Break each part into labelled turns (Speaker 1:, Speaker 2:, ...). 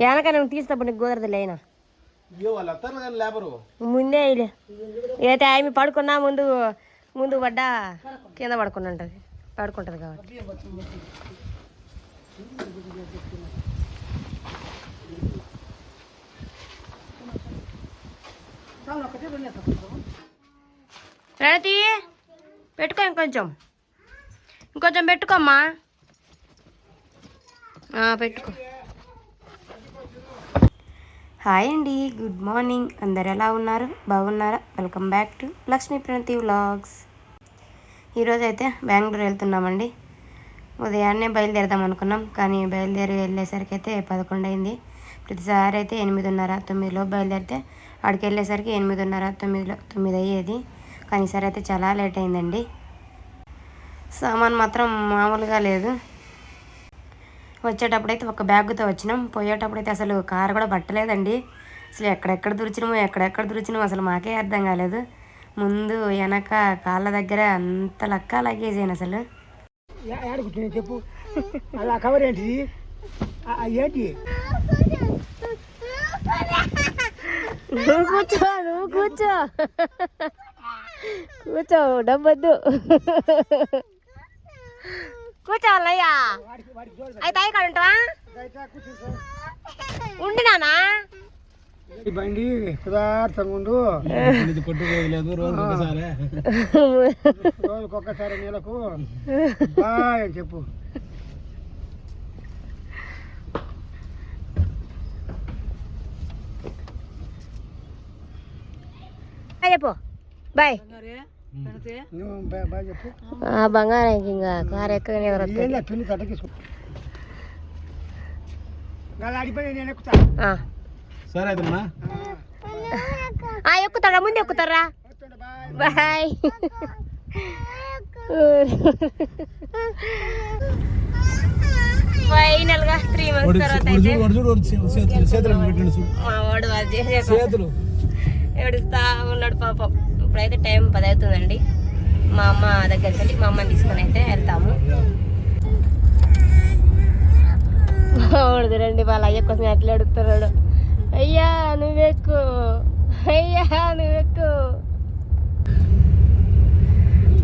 Speaker 1: వెనక
Speaker 2: నువ్వు తీసినప్పుడు నీకు కుదరదు లేనా ముందే అయితే ఆమె పడుకున్నా ముందు ముందు పడ్డా కింద పడుకుని ఉంటుంది పడుకుంటుంది కాబట్టి. ప్రణతి పెట్టుకో ఇంకొంచెం. ఇంకొంచెం పెట్టుకోమ్మా. పెట్టుకో. హాయ్ అండి గుడ్ మార్నింగ్. అందరు ఎలా ఉన్నారు? బాగున్నారా? Welcome back to Lakshmi Pranathi vlogs. ఈరోజు అయితే బెంగళూరు వెళ్తున్నామండి. ఉదయాన్నే బయలుదేరదాం అనుకున్నాం కానీ బయలుదేరి వెళ్ళేసరికి అయితే పదకొండు అయింది. ప్రతిసారి అయితే ఎనిమిదిన్నర తొమ్మిదిలో బయలుదేరితే అక్కడికి వెళ్ళేసరికి ఎనిమిదిన్నర తొమ్మిదిలో తొమ్మిది అయ్యేది. కానీ ఈసారి అయితే చాలా లేట్ అయిందండి. సామాన్ మాత్రం మామూలుగా లేదు. వచ్చేటప్పుడైతే ఒక బ్యాగ్తో వచ్చినాం. పోయేటప్పుడైతే అసలు కారు కూడా పట్టలేదండి. అసలు ఎక్కడెక్కడ దురిచినామో ఎక్కడెక్కడ దురిచినామో అసలు మాకే అర్థం కాలేదు. ముందు వెనక కాళ్ళ దగ్గర అంత లక్క లగేజ్ అయిన అసలు
Speaker 3: చెప్పు. అలా కవర్ ఏంటిది? ఏంటి?
Speaker 2: నువ్వు కూర్చో నువ్వు కూర్చో. కూర్చో డబ్బొద్దు. కూర్చోవాలయ్యా. అయితే అయ్యి ఉంటావా
Speaker 3: బయట కూర్చుని చూడు.
Speaker 2: ఉండి నానా
Speaker 3: ఈ బండి కుదార్థంగా ఉండు.
Speaker 1: ఇది కొట్టుకోలేదు రోజు ఒకసారి.
Speaker 3: రోజుకి ఒక్కసారి నెలకు బాయ్ అని చెప్పు.
Speaker 2: చెప్పు. బాయ్.
Speaker 3: నువ్వు బా- బాయ్ చెప్పు.
Speaker 2: బంగారం ఇంకా కారు ఎక్కగానే ఎవరు
Speaker 1: సరే
Speaker 2: ఎక్కుతారా ముందు ఎక్కుతారా
Speaker 3: బాయ్.
Speaker 2: ఫైనల్గా త్రీ మంత్స్ తర్వాత మా వాడు చేసే
Speaker 1: చేతులు.
Speaker 2: ఏడుస్తా ఉన్నాడు పాపం. ఇప్పుడైతే టైం పది అవుతుందండి మా అమ్మ దగ్గరికి వెళ్ళి మా అమ్మని తీసుకొని అయితే వెళ్తాము. రండి వాళ్ళ అయ్య కోసం ఎట్లా అడుగుతున్నాడు. అయ్యా నువ్వెక్కు అయ్యా నువ్వెక్కు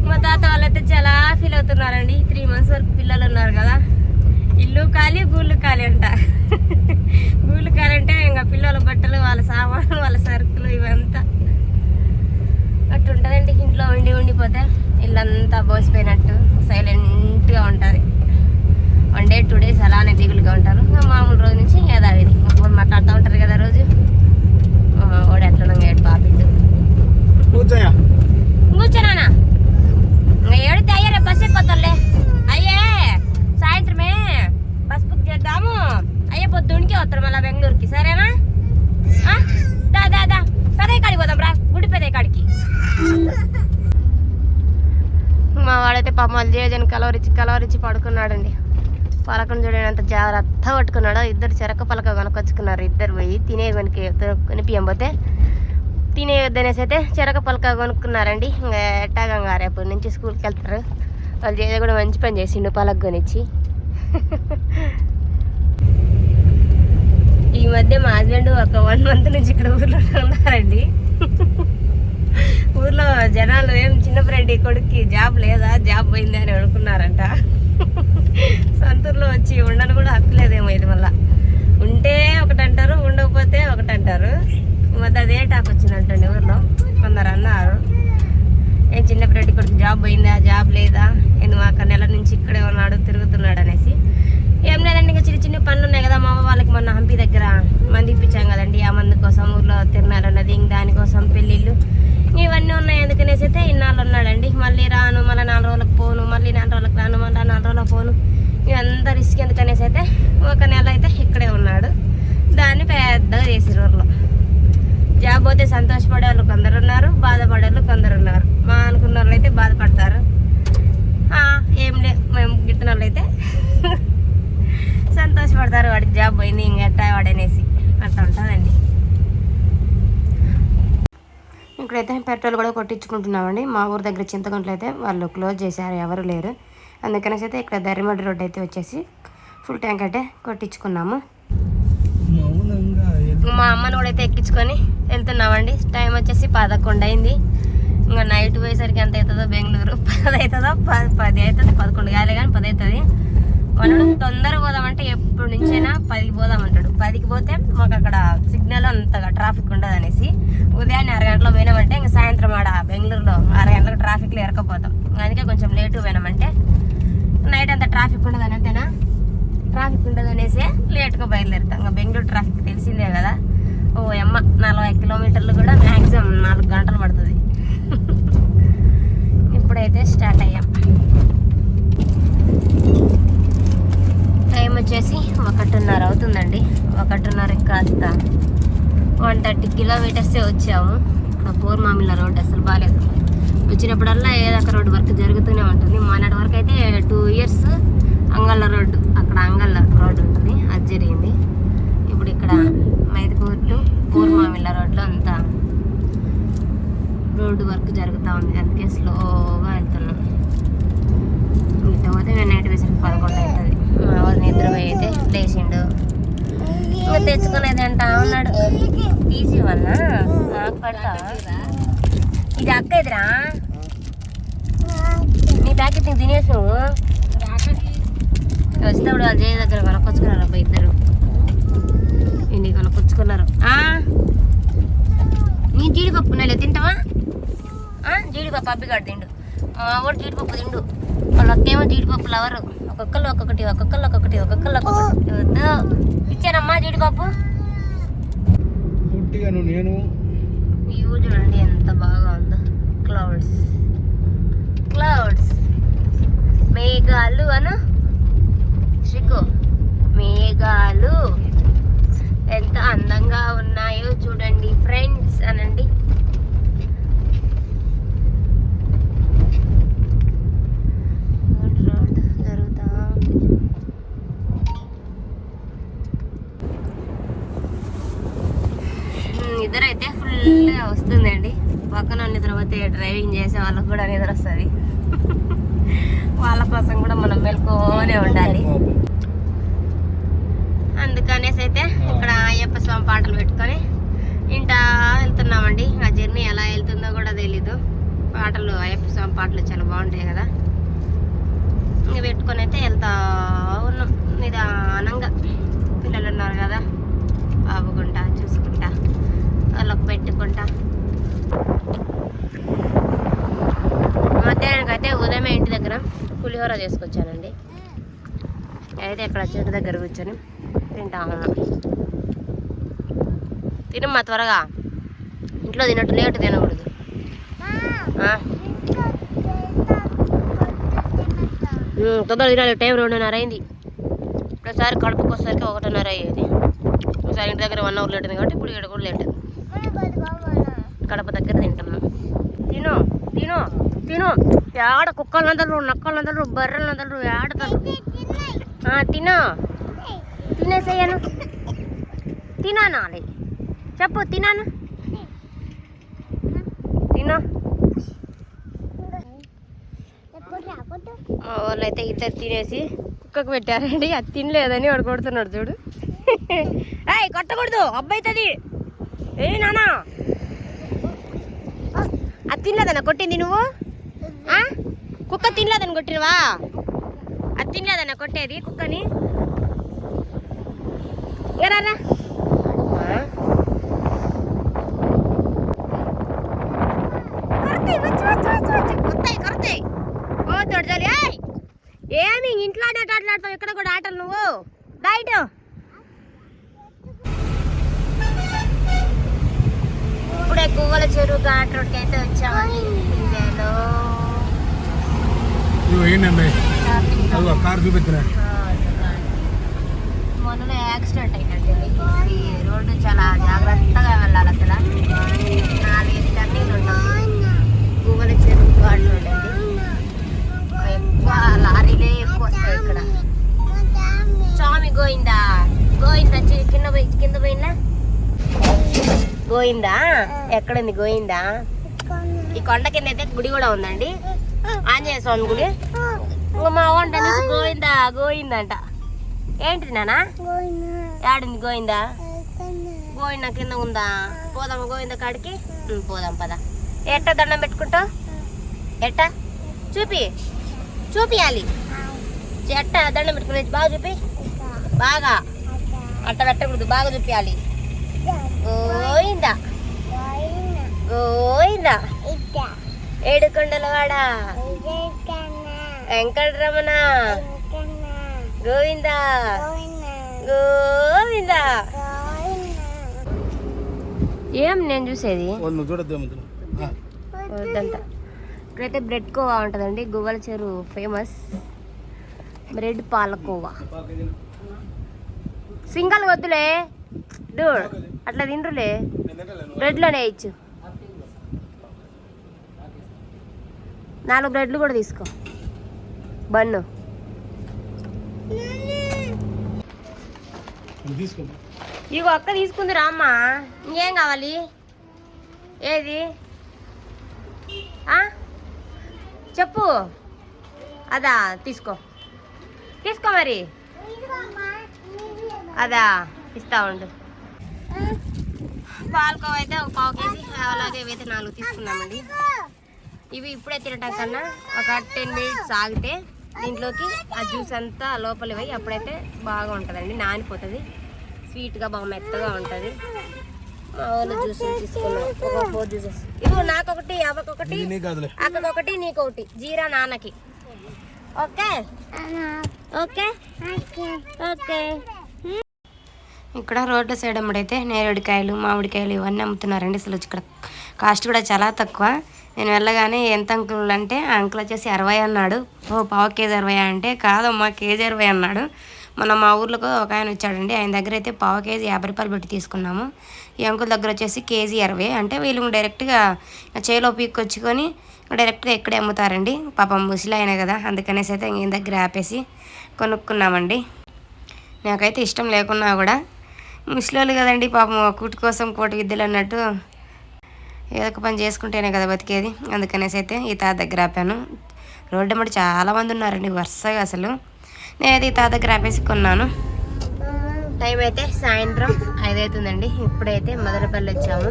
Speaker 2: మా తాత వాళ్ళైతే చాలా ఫీల్ అవుతున్నారండి. త్రీ మంత్స్ వరకు పిల్లలు ఉన్నారు కదా. ఇల్లు ఖాళీ గూళ్ళు ఖాళీ అంట. గూళ్ళు ఖాళీ అంటే ఇంకా పిల్లల బట్టలు వాళ్ళ సామాన్లు వాళ్ళ సరుకులు ఇవంతా అట్టు ఉంటుందండి ఇంట్లో ఉండిపోతే ఇల్లంతా బోసిపోయినట్టు సైలెంట్గా ఉంటుంది. వన్ డే టూ డేస్ అలానే దిగులుగా ఉంటారు. మామూలు రోజు నుంచి యథావిధి. మాట్లాడుతూ ఉంటారు కదా రోజు. ఆ, వాడు ఎట్లా ఏడు పాపిట్టు కూర్చోనా ఇంకా ఏడితే అయ్యా రేపు బస్ ఎక్కొత్తాలే. అయ్యే సాయంత్రమే బస్ బుక్ చేద్దాము. అయ్యే పొద్దుడికి వస్తారు మళ్ళీ బెంగళూరుకి. సరేనా? దా దా దా. పెదయ్య కాడికి పోదాం రా. గుడి పెదయ్య కాడికి. మా వాడైతే పాపం వాళ్ళు జేజని కలవరిచ్చి కలవరిచ్చి పడుకున్నాడండి. పలకను చూడండి అంత జాగ్రత్త పట్టుకున్నాడు ఇద్దరు చెరక పలక కొనుక్కొచ్చుకున్నారు ఇద్దరు పోయి తినే కొనికి కొనిపియం పోతే తినే వద్దనేసి అయితే చెరక పలక కొనుక్కున్నారండి. ఇంకా ఎట్టాగంగా రేపు నుంచి స్కూల్కి వెళ్తారు? వాళ్ళు చేసే కూడా మంచి పని చేసిండు పలక కొనిచ్చి. ఈ మధ్య మా హస్బెండ్ ఒక వన్ మంత్ నుంచి ఇక్కడ ఊర్లో ఉన్నారండి. ఊర్లో జనాలు ఏం చిన్నప్పుడు కొడుక్కి జాబ్ లేదా? జాబ్ పోయింది అని అనుకున్నారంట. సొంతూరులో వచ్చి ఉండను కూడా హక్కు లేదేమో ఇది మళ్ళా. ఉంటే ఒకటి అంటారు ఉండకపోతే ఒకటి అంటారు ఈ మధ్య అదే టాక్ వచ్చిందంటండి ఊర్లో. కొందరు అన్నారు ఏం చిన్నప్పుడు కొడుకు జాబ్ పోయిందా? జాబ్ లేదా? ఎందుకు అక్కడ నెల నుంచి ఇక్కడే ఉన్నాడు తిరుగుతున్నాడు అనేసి. ఏం లేదండి ఇంకా చిన్న చిన్న పనులు ఉన్నాయి కదా మా అవ్వ వాళ్ళకి మొన్న హంపి దగ్గర మంది ఇప్పించాం కదండి. ఆ మందు కోసం ఊర్లో తిరునాలు ఉన్నది ఇంక దానికోసం పెళ్ళిళ్ళు ఇవన్నీ ఉన్నాయి ఎందుకనేసి అయితే ఇన్నాళ్ళు ఉన్నాడండి మళ్ళీ రాను మళ్ళీ నాలుగు రోజులకు పోను మళ్ళీ నాలుగు రోజులకు రాను మళ్ళీ నాలుగు రోజులకు పోను. ఇదంతా రిస్క్ ఎందుకనేసి అయితే ఒక నెల అయితే ఇక్కడే ఉన్నాడు. దాన్ని పెద్దగా చేసిన ఊర్లో. జాబ్ పోతే సంతోషపడే వాళ్ళు కొందరు ఉన్నారు బాధపడే వాళ్ళు కొందరు ఉన్నారు. మా అనుకున్న వాళ్ళు అయితే బాధపడతారు. ఏం లే మేము గిట్టిన వాళ్ళు అయితే సంతోషపడతారు వాడికి జాబ్ పోయింది ఇంకెట్టా వాడనేసి. అట్లా ఉంటుందండి. ఇక్కడైతే పెట్రోల్ కూడా కొట్టించుకుంటున్నామండి. మా ఊరు దగ్గర చింతగుంటలు అయితే వాళ్ళు క్లోజ్ చేశారు ఎవరు లేరు. అందుకనేసి అయితే ఇక్కడ ధర్మడి రోడ్ అయితే వచ్చేసి ఫుల్ ట్యాంక్ అయితే కొట్టించుకున్నాము. మా అమ్మని కూడా అయితే ఎక్కించుకొని వెళ్తున్నామండి. టైం వచ్చేసి పదకొండు అయింది. ఇంకా నైట్ పోయేసరికి ఎంత అవుతుందో బెంగళూరు? పది అవుతుందో? పది పది అవుతుంది? పదకొండు కాలే కానీ పది అవుతుంది. మనడు తొందరగా పోదామంటే ఎప్పటి నుంచైనా పదికి పోదామంటాడు. పదికి పోతే మాకు అక్కడ సిగ్నల్ అంతగా ట్రాఫిక్ ఉండదు అనేసి ఉదయాన్నే అరగంటలో పోయినామంటే ఇంకా సాయంత్రం ఆడ బెంగళూరులో అరగంటలకు ట్రాఫిక్లో ఎరకపోతాం అందుకే కొంచెం లేటు పోయినామంటే నైట్ అంతా ట్రాఫిక్ ఉండదు అంతేనా? ట్రాఫిక్ ఉండదు అనేసి లేట్గా బయలుదేరుతాం. ఇంకా బెంగళూరు ట్రాఫిక్ తెలిసిందే కదా? ఓ అమ్మ నలభై కిలోమీటర్లు కూడా మ్యాక్సిమం నాలుగు గంటలు పడుతుంది. ఇప్పుడైతే స్టార్ట్ అయ్యాం టైం వచ్చేసి ఒకటిన్నర ఒకటిన్నరకి కాస్త వన్ థర్టీ కిలోమీటర్సే వచ్చాము. ఆ పూర్మామిల రోడ్ అసలు బాగాలేదు వచ్చినప్పుడల్లా ఏదో ఒక రోడ్డు వర్క్ జరుగుతూనే ఉంటుంది. మొన్నటి వరకు అయితే టూ ఇయర్స్ అంగళ్ళ రోడ్డు అక్కడ అంగళ్ళ రోడ్డు ఉంటుంది. అది జరిగింది. ఇప్పుడు ఇక్కడ మైదుకూరు టు పూర్మామిల రోడ్లో అంతా రోడ్డు వర్క్ జరుగుతూ ఉంది. అందుకే స్లోగా వెళ్తున్నాం. ఇటు పోతే మేము నైట్ వేసరికి పదకొండు అవుతుంది. మా వాళ్ళు నిద్రపోయి అయితే లేచిండు. ఇంకా తెచ్చుకునేది అంటా ఉన్నాడు తీసి ఇవ్వన్నా నాకు పెడతావా? ఇది అక్క ఇదిరా నీ ప్యాకెట్ నీకు తినేసి నువ్వు. వచ్చినప్పుడు అజయ్ దగ్గర కొనుక్కొచ్చుకున్నారు అబ్బాయి ఇద్దరు? ఇన్ని కొనుక్కొచ్చుకున్నారు. ఆ? నీ జీడిపప్పు నెల తింటావా? ఆ? జీడిపప్పు అబ్బిగాడు తిండు. మా వాడు జీడిపప్పు తిండు. వాళ్ళకేమో జీడిపప్పు లవరు. ఒక్కొక్కరు ఒక్కొక్కటి ఒక్కొక్కరు ఒక్కొక్కటి ఒక్కొక్కరు ఒక్కొక్కటి. వద్దు. ఇచ్చానమ్మా జీడిపప్పు
Speaker 1: పుట్టిగాను నేను.
Speaker 2: వ్యూ చూడండి ఎంత బాగా ఉందో. క్లౌడ్స్ క్లౌడ్స్ మేఘాలు అను. శ్రీకు మేఘాలు. ఎంత అందంగా ఉన్నాయో చూడండి ఫ్రెండ్స్ అనండి రోడ్ రోడ్ జరుగుతా ఉంది. ఉమ్, నిద్రైతే ఫుల్గా వస్తుందండి పక్కన నిద్ర పోతే డ్రైవింగ్ చేసే వాళ్ళకి కూడా నిద్ర వస్తుంది వాళ్ళ కోసం కూడా మనం మెలకువనే ఉండాలి. అందుకనేసి అయితే ఇక్కడ అయ్యప్ప స్వామి పాటలు పెట్టుకొని ఇంటా వెళ్తున్నామండి. ఆ జర్నీ ఎలా వెళ్తుందో కూడా తెలీదు. పాటలు అయ్యప్ప స్వామి పాటలు చాలా బాగుంటాయి కదా. ఇంక పెట్టుకొని అయితే వెళ్తా ఉన్నాం. నిదానంగా. పిల్లలు ఉన్నారు కదా. ఆపుకుంటా చూసుకుంటా వాళ్ళకి పెట్టుకుంటా మధ్యాహ్నానికి అయితే ఉదయమే ఇంటి దగ్గర పులిహోర చేసుకొచ్చానండి. అయితే ఇక్కడ చెట్టు దగ్గర కూర్చొని తింటాము తినమ్మా త్వరగా. ఇంట్లో తినట్టు లేటు తినకూడదు. తొందరగా తినాలి. టైం రెండున్నర అయింది. ఒకసారి కడుపుకి వచ్చేసరికి ఒకటిన్నర అయ్యేది. ఒకసారి ఇంటి దగ్గర వన్ అవర్ లేట్ కాబట్టి ఇప్పుడు ఇక్కడ కూడా లేట్. కడప దగ్గర తింటున్నాం తిను తిను తిను. ఏడ కుక్కలు అందరు నక్కలు అందరు బర్రెలు అందరు ఏడతారు ఆ, తిను. తినేసేయను. తినాలి చెప్పు తినాను? తిను. మా వాళ్ళు అయితే ఇద్దరు తినేసి కుక్కకు పెట్టారండి. అది తినలేదని వాడు కొడుతున్నాడు చూడు. ఏయ్ కొట్టకూడదు. అబ్బాయితుంది ఏ నానా. అది తినలేదన్న కొట్టింది నువ్వు? కుక్క తినలేదని కొట్టినవా అది తినలేదన్న కొట్టేది కుక్కని. ఎరారా ఏమి ఇంట్లో ఆట ఆటలాడతావు? ఇక్కడ కూడా ఆటలు నువ్వు. బయట ఇప్పుడే గువ్వల చెరువు ఘాట్ రోడ్కి అయితే వచ్చామండి.
Speaker 1: ఇదిగో ఏంటండి అదిగో కారు చూపిస్తున్నా
Speaker 2: మొన్న యాక్సిడెంట్ అయిందండి ఈ రోడ్డు చాలా జాగ్రత్తగా వెళ్ళాలి అసలు నాలుగైదు టర్నింగ్ ఉంటుంది గువ్వల చెరువు రోడ్ అండి ఎక్కువ లారీలే ఎక్కువ వస్తాయి ఇక్కడ స్వామి గోయిందా గోయిందా కింద పోయి కింద పోయిందా గోయిందా ఎక్కడుంది గోయిందా ఈ కొండ కింద అయితే గుడి కూడా ఉందండి ఆంజనేయ స్వామి గుడి? ఇంకా మా వంట అనేసి గోయిందా గోయిందంట ఏంటి నానా? యాడుంది గోయిందా గోయిందా కింద ఉందా? పోదాం గోవింద కాడికి? పోదాం పద. ఎట్ట దండం పెట్టుకుంటావు? ఎట్ట? చూపి. చూపియాలి. ఎట్ట దండం పెట్టుకునేది? బాగా చూపి. బాగా. అట్ట పెట్టకూడదు బాగా చూపించాలి గోయిందా గోయిందా ఏడుకొండలవాడ వెంకటరమణ. గోవిందా. గోవిందా. ఏం నేను చూసేది? ఇక్కడైతే బ్రెడ్ కోవా ఉంటుందండి గువ్వల చెరు ఫేమస్. బ్రెడ్ పాలకోవా సింగల్ వద్దులే. డూడ్ అట్లా తిండ్రులే. బ్రెడ్లోనే ఇచ్చు నాలుగు బ్రెడ్లు కూడా తీసుకో. బన్ను. ఇగో అక్క తీసుకుంది రామ్మ ఇంకేం కావాలి? ఏది? ఆ? చెప్పు. అదా తీసుకో. తీసుకో మరి. అదా ఇస్తా ఉండు. పాలకోవ అయితే ఒక పావు కేజీ అలాగే ఇవైతే నాలుగు తీసుకున్నామండి. ఇవి ఇప్పుడే తినటం కన్నా ఒక టెన్ మినిట్స్ ఆగితే దీంట్లోకి ఆ జ్యూస్ అంతా లోపలి పోయి అప్పుడైతే బాగా ఉంటుందండి నానిపోతుంది. స్వీట్గా బాగా మెత్తగా ఉంటుంది. మా వాళ్ళు జ్యూస్ తీసుకున్నాం ఒక ఫోర్ జ్యూసెస్. ఇవి నాకొకటి
Speaker 1: కాదులే.
Speaker 2: అక్కకొకటి నీకొకటి జీరా నాన్నకి. ఓకే? ఓకే? ఓకే. ఇక్కడ రోడ్ల సైడ్ అమ్ముడైతే నేరేడుకాయలు మామిడికాయలు ఇవన్నీ అమ్ముతున్నారండి. అసలు ఇక్కడ కాస్ట్ కూడా చాలా తక్కువ. నేను వెళ్ళగానే ఎంత అంకుల్ అంటే అంకుల్ వచ్చేసి అరవై అన్నాడు. ఓ పావు కేజీ అరవై అంటే కాదమ్మా కేజీ అరవై అన్నాడు. మన మా ఊర్లోకి ఒక ఆయన వచ్చాడండి. ఆయన దగ్గర అయితే పావు కేజీ యాభై రూపాయలు పెట్టి తీసుకున్నాము. ఈ అంకుల్ దగ్గర వచ్చేసి కేజీ అరవై. అంటే వీళ్ళు డైరెక్ట్గా చేలో పీక్కొచ్చుకొని డైరెక్ట్గా ఇక్కడే అమ్ముతారండి. పాపం ముసలి అయినా కదా అందుకనేసి అయితే ఈయన దగ్గర ఆపేసి కొనుక్కున్నామండి. నాకైతే ఇష్టం లేకున్నా కూడా ముసలోళ్ళు కదండి పాపం కూటి కోసం కోటి విద్యలు అన్నట్టు ఏదో ఒక పని చేసుకుంటేనే కదా బతికేది. అందుకనేసి అయితే ఈ తాత దగ్గర ఆపాను. రోడ్డు అమ్మటి చాలామంది ఉన్నారండి వరుసగా అసలు. నేనైతే ఈ తాత దగ్గర ఆపేసి కొన్నాను. టైం అయితే సాయంత్రం ఐదు అవుతుందండి ఇప్పుడైతే మదనపల్లి వచ్చాము.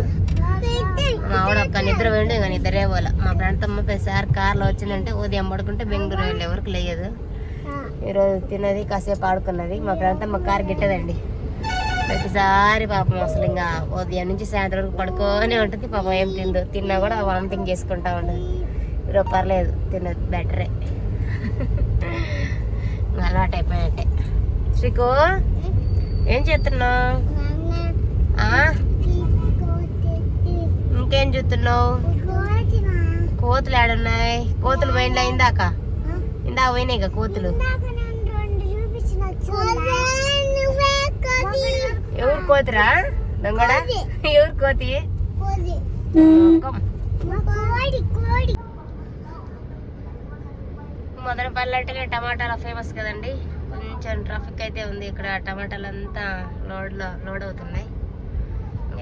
Speaker 2: మా ఆవిడ ఒక్క నిద్ర వెళ్ళి ఇంకా నిద్రే పోలే. మా ప్రాంతమ్మ ప్రతిసారి కార్లో వచ్చిందంటే ఉదయం పడుకుంటే బెంగళూరు వెళ్ళే ఎవరికి లేదు ఈరోజు తిన్నది కాసేపు ఆడుకున్నది. మా ప్రాంతమ్మ కారు గిట్టదండి. ప్రతిసారి పాపం అసలు ఇంకా ఉదయం నుంచి సాయంత్రం వరకు పడుకోనే ఉంటుంది. పాపం ఏం తిందు తిన్నా కూడా వామిటింగ్ చేసుకుంటా ఉండదు ఈరోజు పర్లేదు తిన్నది బెటరే అలవాటు అయిపోయినట్టే. శ్రీకు ఏం చేస్తున్నావు? ఇంకేం చూస్తున్నావు? కోతులు ఆడున్నాయి కోతులు పోయిండ్లా ఇందాక? ఇందాక పోయినాయి ఇక కోతులు. ఎవరు కోతిరా? దొంగడ? ఎవరు కోతి. మదనపల్లి అంటే టమాటాల ఫేమస్ కదండి. కొంచెం ట్రాఫిక్ అయితే ఉంది ఇక్కడ. టమాటాలు అంతా లోడ్లో లోడ్ అవుతున్నాయి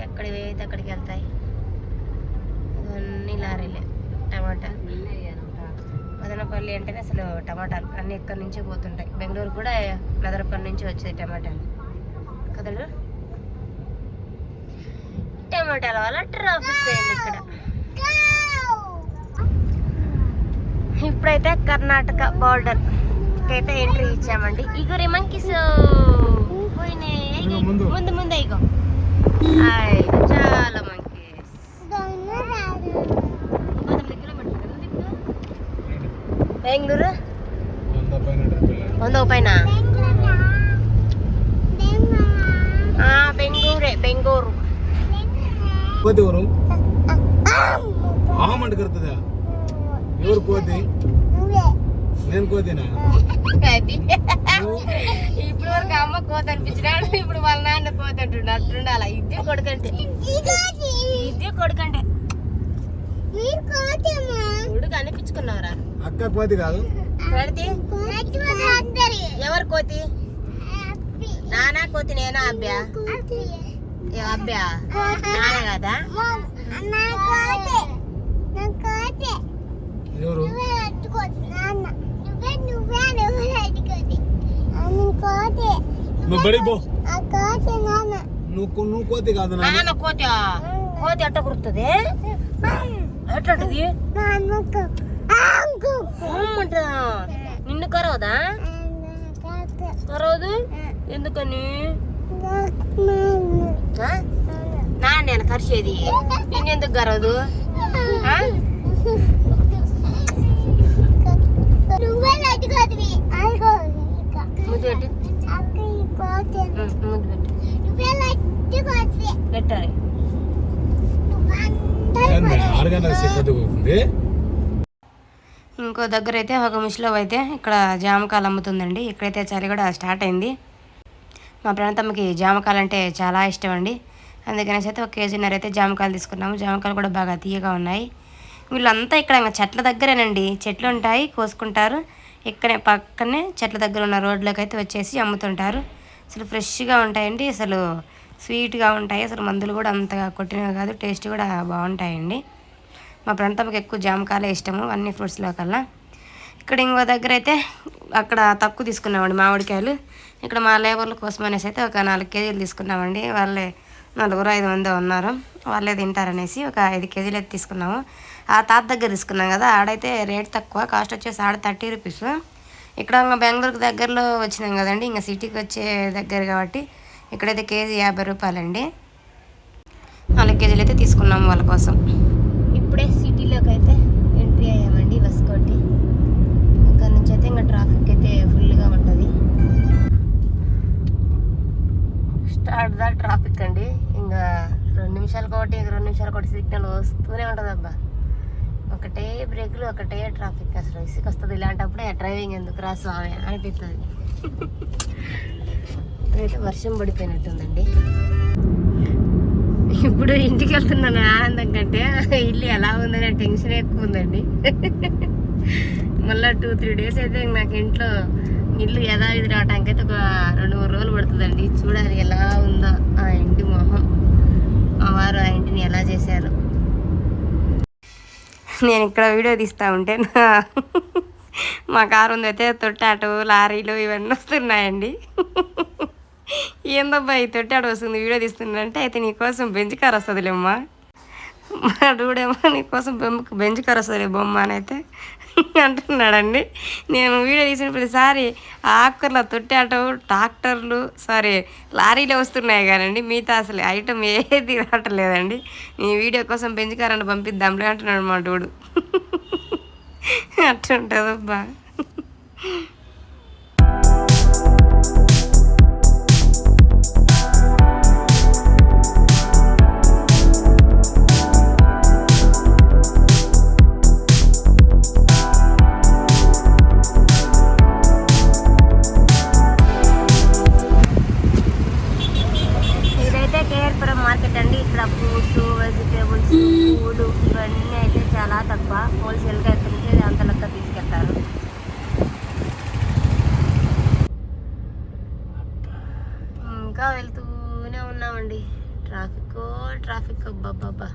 Speaker 2: ఎక్కడివి? అయితే అక్కడికి వెళ్తాయి? ఇవన్నీ లారీలే. టమాటా. మదనపల్లి అంటేనే అసలు టమాటాలు అన్ని ఇక్కడ నుంచే పోతుంటాయి. బెంగళూరు కూడా మదనపల్లి నుంచి వచ్చేది టమాటాలు. కదలు టమాటాల వల్ల ట్రాఫిక్ అయింది ఇక్కడ. ఇప్పుడైతే కర్ణాటక బార్డర్ అయితే ఎంట్రీ ఇచ్చామండి. ఇగో రే మంకీస్ పోయినాయి
Speaker 1: ఇగో ముందు.
Speaker 2: ముందు ఇగో. ఆయ్, చాలా మంకీస్? బెంగళూరు?
Speaker 1: వంద పైన
Speaker 2: బెంగళూరే బెంగళూరు.
Speaker 1: కోతి ఎవరు? ఆహమంట కరుతుందా? ఎవరు కోతి నేను కోతినా
Speaker 2: ఇప్పుడు వరకు అమ్మ కోత అనిపించినాడు ఇప్పుడు వాళ్ళ నాన్న కోత అంటుండు అట్టుండాల? ఇద్దరు కొడుకంటే. ఇద్దరు కొడుకంటే. కొడుకు అనిపించుకున్నావురా.
Speaker 1: అక్క కోతి కాదు.
Speaker 2: ఎవరు కోతి? నానా కోతి నేనా అబ్బా? అబ్బా? నాన్న కదా?
Speaker 1: నువ్వు బడి పో. నువ్వు కోతి కాదు నాన్న.
Speaker 2: కోతి. కోతి ఎట్ట కురుతుంది ఎట్లంటది? అమ్మంట. నిన్ను కరవదా? కరవదు? ఎందుకని? ఆ? నా నేను కరిచేది. నిన్నెందుకు పెట్టాలి.
Speaker 1: పొద్దుకుంది
Speaker 2: ఇంకో దగ్గర అయితే ఒక ముసలో అయితే ఇక్కడ జామకాయలు అమ్ముతుందండి. ఇక్కడైతే చలి కూడా స్టార్ట్ అయింది. మా ప్రాంతంకి జామకాయలు అంటే చాలా ఇష్టం అండి అందుకనేసి అయితే ఒక కేజీన్నర అయితే జామకాయలు తీసుకున్నాము. జామకాయలు కూడా బాగా తీయగా ఉన్నాయి. వీళ్ళంతా ఇక్కడ చెట్ల దగ్గరేనండి. చెట్లు ఉంటాయి కోసుకుంటారు. ఇక్కడే పక్కనే చెట్ల దగ్గర ఉన్న రోడ్లోకి అయితే వచ్చేసి అమ్ముతుంటారు. అసలు ఫ్రెష్గా ఉంటాయండి. అసలు స్వీట్గా ఉంటాయి. అసలు మందులు కూడా అంతగా కొట్టినవి కాదు. టేస్ట్ కూడా బాగుంటాయండి. మా ప్రాంతంకి ఎక్కువ జామకాయలే ఇష్టము. అన్ని ఫ్రూట్స్లో కల్లా. ఇక్కడ ఇంకో దగ్గర అయితే అక్కడ తక్కువ తీసుకున్నామండి మామిడికాయలు. ఇక్కడ మా లేబర్ల కోసం అనేసి అయితే ఒక నాలుగు కేజీలు తీసుకున్నామండి. వాళ్ళే నలుగురు ఐదు మంది ఉన్నారు. వాళ్ళే తింటారనేసి ఒక ఐదు కేజీలు అయితే తీసుకున్నాము. ఆ తాత దగ్గర తీసుకున్నాం కదా ఆడైతే రేట్ తక్కువ కాస్ట్ వచ్చేసి ఆడ థర్టీ రూపీస్. ఇక్కడ బెంగళూరుకు దగ్గరలో వచ్చినాం కదండి ఇంకా సిటీకి వచ్చే దగ్గర కాబట్టి ఇక్కడైతే కేజీ యాభై రూపాయలండి. నాలుగు కేజీలు అయితే తీసుకున్నాము వాళ్ళ కోసం ఇప్పుడే సిటీలోకి అయితే ఎంట్రీ అయ్యామండి బస్ కొట్టి ఇక్కడ నుంచి అయితే ఇంకా ట్రాఫిక్ అయితే ఫుల్గా ఉంటుంది స్టార్ట్ ట్రాఫిక్ అండి. ఇంకా రెండు నిమిషాలు ఒకటి ఇంక రెండు నిమిషాలు ఒకటి సిగ్నల్ వస్తూనే ఉంటుంది అబ్బా. ఒకటే బ్రేకులు ఒకటే ట్రాఫిక్ అసలు. ఇసుక వస్తుంది ఇలాంటప్పుడే డ్రైవింగ్ ఎందుకు రా స్వామి అనిపిస్తుంది ఇప్పుడైతే వర్షం పడిపోయినట్టుందండి. ఇప్పుడు ఇంటికి వెళ్తున్నాను ఆనందం కంటే. ఇల్లు ఎలా ఉందనే టెన్షన్ ఎక్కువ ఉందండి. మళ్ళీ టూ త్రీ డేస్ అయితే నాకు ఇంట్లో ఇల్లు యథావిధి రావడానికి అయితే ఒక రెండు మూడు రోజులు పడుతుందండి. చూడాలి ఎలా ఉందో ఆ ఇంటి మొహం. మా వారు ఆ ఇంటిని ఎలా చేశారు. నేను ఇక్కడ వీడియో తీస్తూ ఉంటే నా మా కారు ఉంది అయితే తొట్టాటు లారీలు ఇవన్నీ వస్తున్నాయండి. ఏందబ్బా ఈ తొట్టాడు వస్తుంది వీడియో తీస్తుందంటే అయితే నీకోసం బెంచ్ కార్ వస్తుందిలేమ్మా. మా డూడేమో నీకోసం బొమ్మ బెంచ్ కార్ వస్తుంది బొమ్మ అని అయితే అంటున్నాడండి. నేను వీడియో తీసిన ప్రతిసారి ఆకుర్ల తొట్టాటో ట్రాక్టర్లు సారీ లారీలు వస్తున్నాయి కానండి. మిగతా అసలు ఐటమ్ ఏది రావట్లేదండి. నీ వీడియో కోసం పెంచుకారని పంపిద్దాంలే అంటున్నాడు మా డూడు. అట్లుంటుందబ్బా. ఇంకా వెళ్తూనే ఉన్నామండి. ట్రాఫిక్ ట్రాఫిక్ అబ్బాబ్బా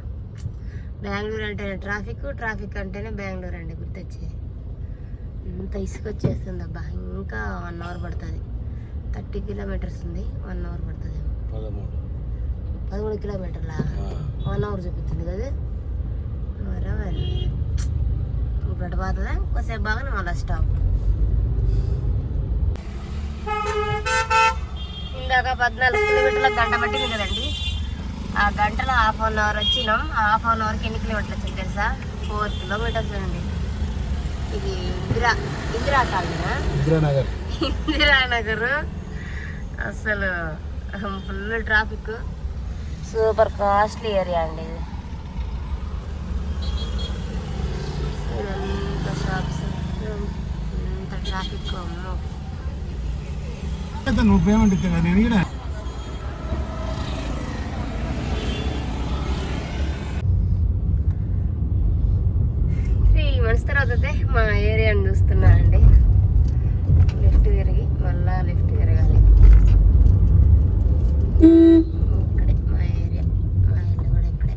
Speaker 2: బెంగళూరు అంటేనే ట్రాఫిక్ ట్రాఫిక్ అంటేనే బెంగళూరు అండి గుర్తొచ్చి ఇంత ఇసుక వచ్చేస్తుంది అబ్బా ఇంకా వన్ అవర్ పడుతుంది. థర్టీ కిలోమీటర్స్ ఉంది. వన్ అవర్ పడుతుంది
Speaker 1: పదమూడు.
Speaker 2: పదమూడు కిలోమీటర్ల?
Speaker 1: ఆ.
Speaker 2: వన్ అవర్ చూపిస్తుంది కదా. మరే ఇప్పుడు అటు పోతుందా? బాగానే మళ్ళీ స్టాప్. ఇందాక పద్నాలుగు కిలోమీటర్ల గంట పట్టింది కదండి. ఆ గంటలో హాఫ్ అన్ అవర్ వచ్చినాం. హాఫ్ అన్ అవర్కి ఎన్ని కిలోమీటర్లు వచ్చింది తెలుసా? ఫోర్ కిలోమీటర్స్ అండి. ఇది ఇందిరా ఇందిరా కాలనీనా?
Speaker 1: ఇందిరానగర్.
Speaker 2: ఇందిరానగర్. అసలు full traffic. Super costly area అండి ఇది. ఇదంతా షాప్స్. ఇంత ట్రాఫిక్ అమ్మో.
Speaker 1: అయితే నేను కూడా
Speaker 2: త్రీ మంత్స్ తర్వాత అయితే మా ఏరియాని చూస్తున్నా అండి లెఫ్ట్ తిరిగి మళ్ళా లెఫ్ట్ తిరగాలి ఇక్కడే మా ఏరియా మా ఇల్లు కూడా ఇక్కడే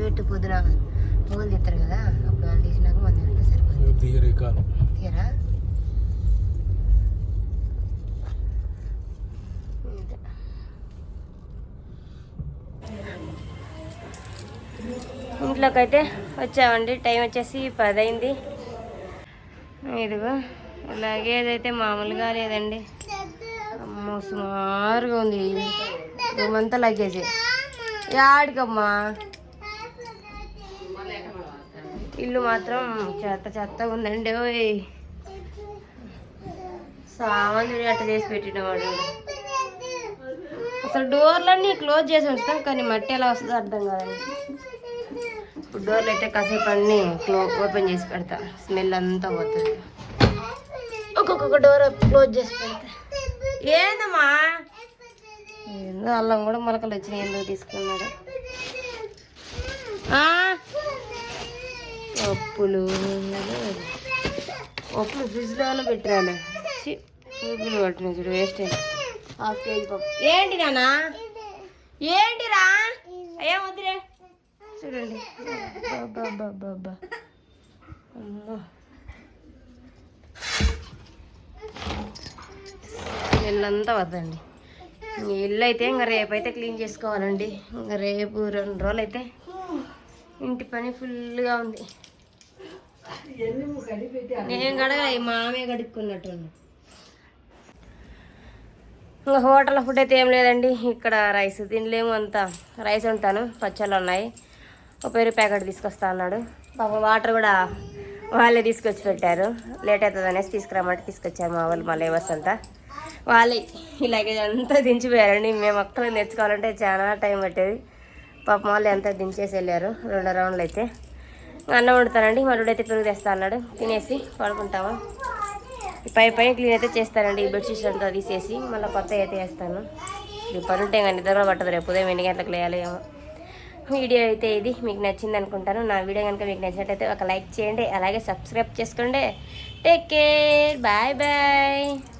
Speaker 2: పెట్టు పొద్దున పూలు తీస్తారు కదా అప్పుడు వాళ్ళు తీసినాక మంది పెడితే సరిపోతుంది
Speaker 3: దిగరేక
Speaker 2: తీయరా ఇదే. ఇంట్లోకి అయితే వచ్చామండి. టైం వచ్చేసి పది అయింది ఇదిగో లగేజ్ మామూలుగా లేదండి. అమ్మో సుమారుగా ఉంది. రూమంతా లగేజ్ యాడికమ్మా ఇల్లు మాత్రం చెత్త చెత్తగా ఉందండి ఓయ్. సామాన్లు అట్ట చేసి పెట్టిన వాడు. అసలు డోర్లన్నీ క్లోజ్ చేసి ఉంచుతాం కానీ మట్టి ఎలా వస్తుందో అర్థం కాదండి. ఇప్పుడు డోర్లు అయితే కాసేపు అన్ని ఓపెన్ చేసి పెడతా. స్మెల్ అంతా పోతుంది. ఒక్కొక్క డోర్ క్లోజ్ చేసి పెడతా. ఏందమ్మా? ఏందో అల్లం కూడా మొలకలు వచ్చినాయి ఎందుకు తీసుకున్నాడు? పప్పులు. పప్పులు ఫ్రిడ్జ్లో పెట్టాలి పప్పులు పట్టిన చూడు వేస్ట్ హాఫ్ కేజీ పప్పు. ఏంటి నానా ఏంటిరా ఏం వద్దులే చూడండి. అమ్మో. ఇల్లంతా వద్దండి. ఇల్లు అయితే ఇంకా రేపు అయితే క్లీన్ చేసుకోవాలండి. ఇంకా రేపు రెండు రోజులు అయితే ఇంటి పని ఫుల్గా ఉంది. నేను కడగ మామే కడుక్కున్నట్టు ఇంకా హోటల్ ఫుడ్ అయితే ఏం లేదండి. ఇక్కడ రైస్ తినలేము అంత. రైస్ ఉంటాను పచ్చళ్ళు ఉన్నాయి. ఒక పెరుగు ప్యాకెట్ తీసుకొస్తా అన్నాడు. పాప వాటర్ కూడా వాళ్ళే తీసుకొచ్చి పెట్టారు. లేట్ అవుతుంది అనేసి తీసుకురామంటే తీసుకొచ్చారు మా వాళ్ళు మా లేబర్స్ అంతా. వాళ్ళే ఇలాగే అంతా దించిపోయారండి. మేము ఒక్కరిని తెచ్చుకోవాలంటే చాలా టైం పట్టేది. పాపం వాళ్ళు ఎంత దించేసి వెళ్ళారు. రెండు రౌండ్లు అయితే. అన్నం వండుతానండి. మరుడు అయితే పెరుగు తెస్తా అన్నాడు. తినేసి పడుకుంటాము. ఈ పై పై క్లీన్ అయితే చేస్తానండి. ఈ బెడ్షీట్స్ అంతా తీసేసి మళ్ళీ కొత్త అయితే వేస్తాను. ఇప్పుడు పని ఉంటే కానీ నిద్ర పట్టదు. రేపు ఉదయం ఎన్ని గంటలకు లేయాలి ఏమో. వీడియో అయితే ఇది. మీకు నచ్చింది అనుకుంటాను. నా వీడియో కనుక మీకు నచ్చినట్టయితే ఒక లైక్ చేయండి. అలాగే సబ్స్క్రైబ్ చేసుకోండి. Take care bye bye